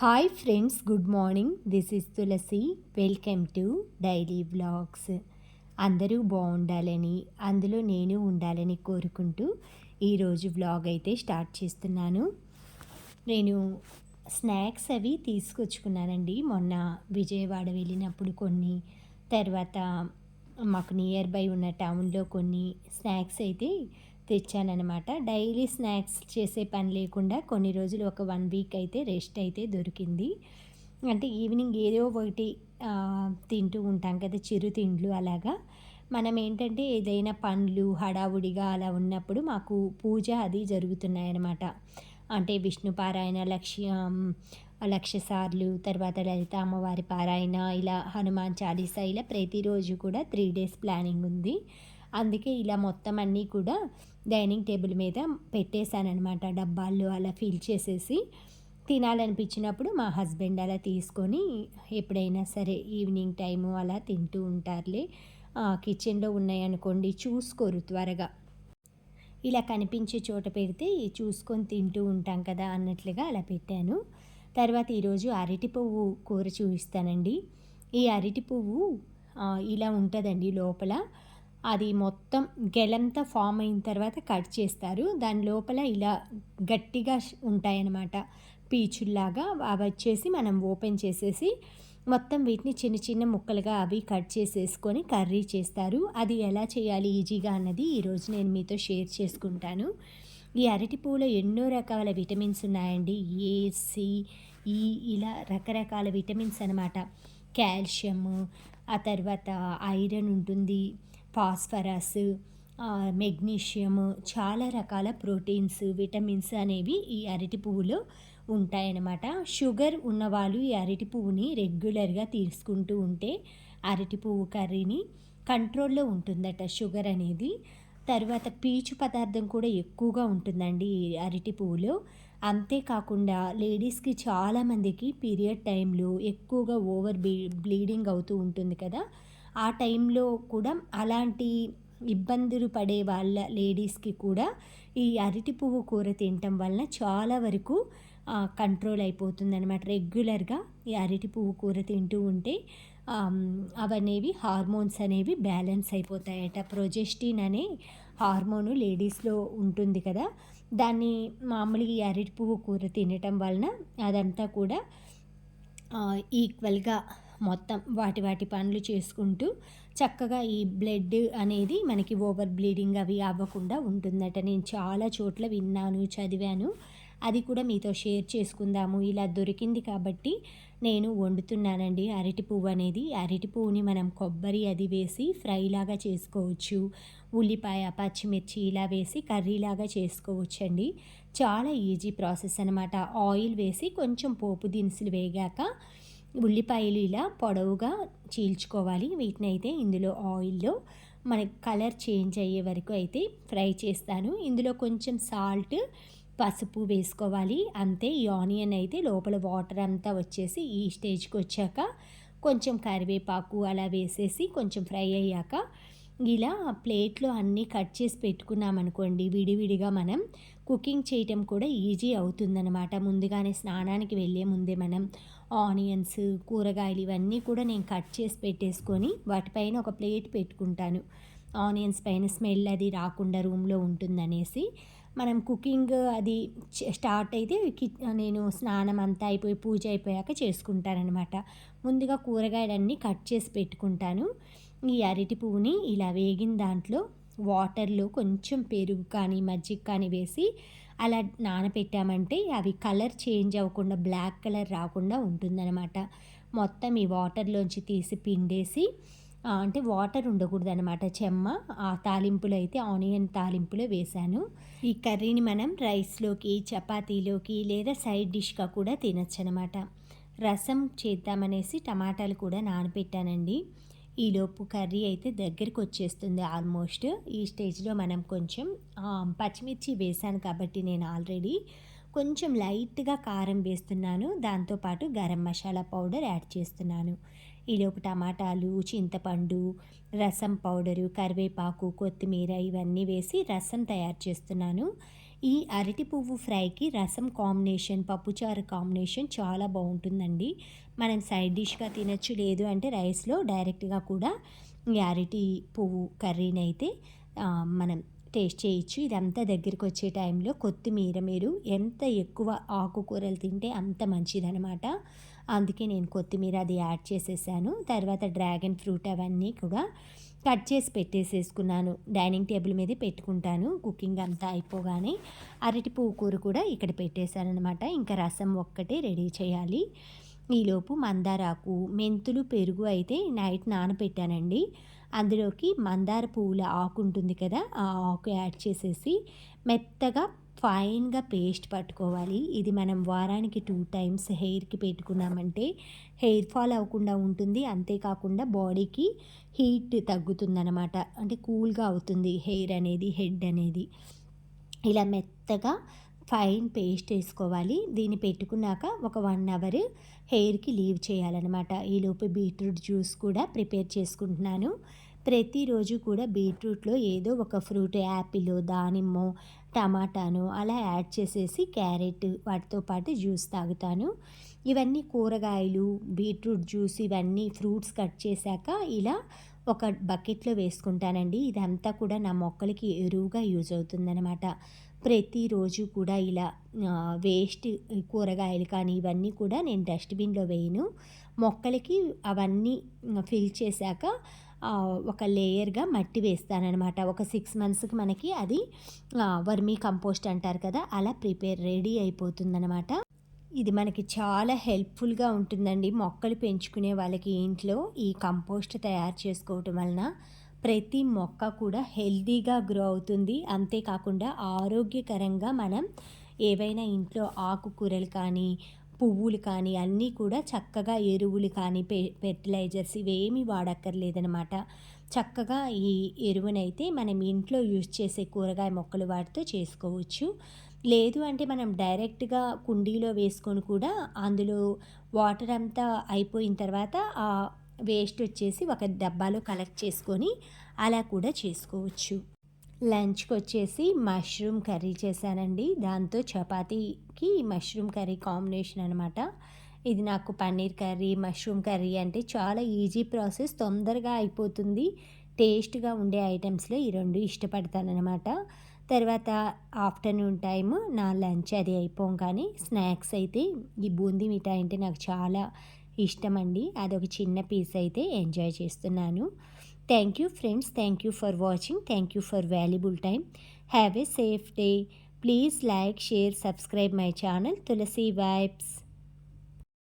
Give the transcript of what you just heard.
Hi friends good morning this is Tulasi welcome to daily vlogs అందరూ బాగుండాలని అందులో నేను ఉండాలని కోరుకుంటూ ఈరోజు వ్లాగ్ అయితే స్టార్ట్ చేస్తున్నాను. నేను స్నాక్స్ అవి తీసుకొచ్చుకున్నానండి. మొన్న విజయవాడ వెళ్ళినప్పుడు కొన్ని తర్వాత మాకు నియర్ బై ఉన్న టౌన్లో కొన్ని స్నాక్స్ అయితే తెచ్చానమాట డైలీ స్నాక్స్ చేసే పని లేకుండా కొన్ని రోజులు ఒక వన్ వీక్ అయితే రెస్ట్ అయితే దొరికింది. అంటే ఈవినింగ్ ఏదో ఒకటి తింటూ ఉంటాం కదా చిరు తిండ్లు అలాగా. మనం ఏంటంటే ఏదైనా పండ్లు హడావుడిగా అలా ఉన్నప్పుడు మాకు పూజ అది జరుగుతున్నాయన్నమాట. అంటే విష్ణు పారాయణ లక్ష్యం లక్ష సార్లు తర్వాత లలిత అమ్మవారి పారాయణ ఇలా హనుమాన్ చాలీసా ఇలా ప్రతిరోజు కూడా త్రీ డేస్ ప్లానింగ్ ఉంది. అందుకే ఇలా మొత్తం అన్నీ కూడా డైనింగ్ టేబుల్ మీద పెట్టేశానమాట డబ్బాల్లో అలా ఫిల్ చేసేసి తినాలనిపించినప్పుడు మా హస్బెండ్ అలా తీసుకొని ఎప్పుడైనా సరే ఈవినింగ్ టైము అలా తింటూ ఉంటారులే. కిచెన్లో ఉన్నాయనుకోండి చూసుకోరు త్వరగా. ఇలా కనిపించే చోట పెడితే చూసుకొని తింటూ ఉంటాం కదా అన్నట్లుగా అలా పెట్టాను. తర్వాత ఈరోజు అరటి పువ్వు కూర చూపిస్తానండి. ఈ అరటి పువ్వు ఇలా ఉంటుందండి లోపల. అది మొత్తం గెలంతా ఫామ్ అయిన తర్వాత కట్ చేస్తారు. దాని లోపల ఇలా గట్టిగా ఉంటాయన్నమాట. పీచుల్లాగా అవి వచ్చేసి మనం ఓపెన్ చేసేసి మొత్తం వీటిని చిన్న చిన్న ముక్కలుగా అవి కట్ చేసేసుకొని కర్రీ చేస్తారు. అది ఎలా చేయాలి ఈజీగా అన్నది ఈరోజు నేను మీతో షేర్ చేసుకుంటాను. ఈ అరటి పువ్వులో ఎన్నో రకాల విటమిన్స్ ఉన్నాయండి. ఏ సి ఈ ఇలా రకరకాల విటమిన్స్ అనమాట కాల్షియము ఆ తర్వాత ఐరన్ ఉంటుంది. ఫాస్ఫరస్ మెగ్నీషియము చాలా రకాల ప్రోటీన్స్ విటమిన్స్ అనేవి ఈ అరటి పువ్వులో ఉంటాయన్నమాట. షుగర్ ఉన్నవాళ్ళు ఈ అరటి పువ్వుని రెగ్యులర్గా తీసుకుంటూ ఉంటే అరటి పువ్వు కర్రీని కంట్రోల్లో ఉంటుందట షుగర్ అనేది. తర్వాత పీచు పదార్థం కూడా ఎక్కువగా ఉంటుందండి ఈ అరటి పువ్వులో. అంతేకాకుండా లేడీస్కి చాలామందికి పీరియడ్ టైంలో ఎక్కువగా ఓవర్ బ్లీడింగ్ అవుతూ ఉంటుంది కదా. ఆ టైంలో కూడా అలాంటి ఇబ్బందులు పడే వాళ్ళ లేడీస్కి కూడా ఈ అరటి పువ్వు కూర తినటం వలన చాలా వరకు కంట్రోల్ అయిపోతుందన్నమాట. రెగ్యులర్గా ఈ అరటి పువ్వు కూర తింటూ ఉంటే అవనేవి హార్మోన్స్ అనేవి బ్యాలెన్స్ అయిపోతాయట. ప్రొజెస్టిన్ అనే హార్మోను లేడీస్లో ఉంటుంది కదా. దాన్ని మామూలుగా ఈ అరటి పువ్వు కూర తినటం వలన అదంతా కూడా ఈక్వల్గా మొత్తం వాటి వాటి పనులు చేసుకుంటూ చక్కగా ఈ బ్లడ్ అనేది మనకి ఓవర్ బ్లీడింగ్ అవి అవ్వకుండా ఉంటుందట. నేను చాలా చోట్ల విన్నాను చదివాను. అది కూడా మీతో షేర్ చేసుకుందాము. ఇలా దొరికింది కాబట్టి నేను వండుతున్నానండి. అరటి పువ్వు అనేది అరటి పువ్వుని మనం కొబ్బరి అది వేసి ఫ్రైలాగా చేసుకోవచ్చు. ఉల్లిపాయ పచ్చిమిర్చి ఇలా వేసి కర్రీలాగా చేసుకోవచ్చు అండి చాలా ఈజీ ప్రాసెస్ అనమాట ఆయిల్ వేసి కొంచెం పోపు దినుసులు వేగాక ఉల్లిపాయలు ఇలా పొడవుగా చీల్చుకోవాలి. వీటిని అయితే ఇందులో ఆయిల్లో మనకి కలర్ చేంజ్ అయ్యే వరకు అయితే ఫ్రై చేస్తాను. ఇందులో కొంచెం సాల్ట్ పసుపు వేసుకోవాలి. అంతే ఈ ఆనియన్ అయితే లోపల వాటర్ అంతా వచ్చేసి ఈ స్టేజ్కి వచ్చాక కొంచెం కరివేపాకు అలా వేసేసి కొంచెం ఫ్రై అయ్యాక ఇలా ప్లేట్లో అన్నీ కట్ చేసి పెట్టుకున్నామనుకోండి విడివిడిగా మనం కుకింగ్ చేయటం కూడా ఈజీ అవుతుందన్నమాట. ముందుగానే స్నానానికి వెళ్ళే ముందే మనం ఆనియన్స్ కూరగాయలు ఇవన్నీ కూడా నేను కట్ చేసి పెట్టేసుకొని వాటిపైన ఒక ప్లేట్ పెట్టుకుంటాను. ఆనియన్స్ పైన స్మెల్ అది రాకుండా రూమ్లో ఉంటుందనేసి మనం కుకింగ్ అది స్టార్ట్ అయితే నేను స్నానం అంతా అయిపోయి పూజ అయిపోయాక చేసుకుంటానమాట ముందుగా కూరగాయలన్నీ కట్ చేసి పెట్టుకుంటాను. ఈ అరటి పువ్వుని ఇలా వేగిన దాంట్లో వాటర్లో కొంచెం పెరుగు కానీ మజ్జిగ కానీ వేసి అలా నానపెట్టామంటే అవి కలర్ చేంజ్ అవ్వకుండా బ్లాక్ కలర్ రాకుండా ఉంటుందన్నమాట. మొత్తం ఈ వాటర్లోంచి తీసి పిండేసి అంటే వాటర్ ఉండకూడదు అనమాట చెమ్మ ఆ తాలింపులో అయితే ఆనియన్ తాలింపులో వేశాను. ఈ కర్రీని మనం రైస్లోకి చపాతీలోకి లేదా సైడ్ డిష్గా కూడా తినచ్చు అనమాట రసం చేద్దామనేసి టమాటాలు కూడా నానబెట్టానండి ఈలోపు కర్రీ అయితే దగ్గరికి వచ్చేస్తుంది ఆల్మోస్ట్. ఈ స్టేజ్లో మనం కొంచెం పచ్చిమిర్చి వేసాను కాబట్టి నేను ఆల్రెడీ కొంచెం లైట్గా కారం వేస్తున్నాను. దాంతోపాటు గరం మసాలా పౌడర్ యాడ్ చేస్తున్నాను. ఈలోపు టమాటాలు చింతపండు రసం పౌడరు కరివేపాకు కొత్తిమీర ఇవన్నీ వేసి రసం తయారు చేస్తున్నాను. ఈ అరటి పువ్వు ఫ్రైకి రసం కాంబినేషన్ పప్పుచారు కాంబినేషన్ చాలా బాగుంటుందండి. మనం సైడ్ డిష్గా తినచ్చు లేదు అంటే రైస్లో డైరెక్ట్గా కూడా ఈ అరటి పువ్వు కర్రీని అయితే మనం టేస్ట్ చేయొచ్చు. ఇదంతా దగ్గరికి వచ్చే టైంలో కొత్తిమీర మీరు ఎంత ఎక్కువ ఆకుకూరలు తింటే అంత మంచిదనమాట. అందుకే నేను కొత్తిమీర అది యాడ్ చేసేసాను. తర్వాత డ్రాగన్ ఫ్రూట్ అవన్నీ కూడా కట్ చేసి పెట్టేసేసుకున్నాను. డైనింగ్ టేబుల్ మీద పెట్టుకుంటాను. కుకింగ్ అంతా అయిపోగానే అరటి పువ్వు కూర కూడా ఇక్కడ పెట్టేశానమాట ఇంకా రసం ఒక్కటే రెడీ చేయాలి. ఈలోపు మందారాకు మెంతులు పెరుగు అయితే నైట్ నానబెట్టానండి. అందులోకి మందార పువ్వుల ఆకు ఉంటుంది కదా ఆ ఆకు యాడ్ చేసేసి మెత్తగా ఫైన్గా పేస్ట్ పట్టుకోవాలి. ఇది మనం వారానికి టూ టైమ్స్ హెయిర్కి పెట్టుకున్నామంటే హెయిర్ ఫాల్ అవ్వకుండా ఉంటుంది. అంతేకాకుండా బాడీకి హీట్ తగ్గుతుందనమాట అంటే కూల్గా అవుతుంది హెయిర్ అనేది హెడ్ అనేది. ఇలా మెత్తగా ఫైన్ పేస్ట్ వేసుకోవాలి. దీన్ని పెట్టుకున్నాక ఒక వన్ అవర్ హెయిర్కి లీవ్ చేయాలన్నమాట. ఈలోపు బీట్రూట్ జ్యూస్ కూడా ప్రిపేర్ చేసుకుంటున్నాను. ప్రతిరోజు కూడా బీట్రూట్లో ఏదో ఒక ఫ్రూట్ యాపిల్ దానిమ్మ టమాటాను అలా యాడ్ చేసేసి క్యారెట్ వాటితో పాటు జ్యూస్ తాగుతాను. ఇవన్నీ కూరగాయలు బీట్రూట్ జ్యూస్ ఇవన్నీ ఫ్రూట్స్ కట్ చేశాక ఇలా ఒక బకెట్లో వేసుకుంటానండి. ఇదంతా కూడా నా మొక్కలకి ఎరువుగా యూజ్ అవుతుందన్నమాట. ప్రతిరోజు కూడా ఇలా వేస్ట్ కూరగాయలు కానీ ఇవన్నీ కూడా నేను డస్ట్బిన్లో వేయను. మొక్కలకి అవన్నీ ఫిల్ చేశాక ఒక లేయర్గా మట్టి వేస్తానమాట ఒక సిక్స్ మంత్స్కి మనకి అది వర్మీ కంపోస్ట్ అంటారు కదా అలా ప్రిపేర్ రెడీ అయిపోతుందనమాట ఇది మనకి చాలా హెల్ప్ఫుల్గా ఉంటుందండి. మొక్కలు పెంచుకునే వాళ్ళకి ఇంట్లో ఈ కంపోస్ట్ తయారు చేసుకోవటం వలన ప్రతి మొక్క కూడా హెల్తీగా గ్రో అవుతుంది. అంతేకాకుండా ఆరోగ్యకరంగా మనం ఏవైనా ఇంట్లో ఆకుకూరలు కానీ పువ్వులు కానీ అన్నీ కూడా చక్కగా ఎరువులు కానీ పె ఫెర్టిలైజర్స్ ఇవేమీ వాడక్కర్లేదనమాట చక్కగా ఈ ఎరువునైతే మనం ఇంట్లో యూజ్ చేసే కూరగాయ మొక్కలు వాటితో చేసుకోవచ్చు. లేదు అంటే మనం డైరెక్ట్గా కుండీలో వేసుకొని కూడా అందులో వాటర్ అంతా అయిపోయిన తర్వాత ఆ వేస్ట్ వచ్చేసి ఒక డబ్బాలో కలెక్ట్ చేసుకొని అలా కూడా చేసుకోవచ్చు. లంచ్కి వచ్చేసి మష్రూమ్ కర్రీ చేశానండి. దాంతో చపాతీకి మష్రూమ్ కర్రీ కాంబినేషన్ అనమాట ఇది నాకు పన్నీర్ కర్రీ మష్రూమ్ కర్రీ అంటే చాలా ఈజీ ప్రాసెస్. తొందరగా అయిపోతుంది. టేస్ట్గా ఉండే ఐటమ్స్లో ఈ రెండు ఇష్టపడతానమాట తర్వాత ఆఫ్టర్నూన్ టైము నా లంచ్ అది అయిపోగానే స్నాక్స్ అయితే ఈ బూందీ మిఠాయి అంటే నాకు చాలా ఇష్టం అండి అదొక చిన్న పీస్ అయితే ఎంజాయ్ చేస్తున్నాను. Thank you friends. Thank you for watching. Thank you for valuable time. Have a safe day. Please like, share, subscribe my channel Tulasi Vibes.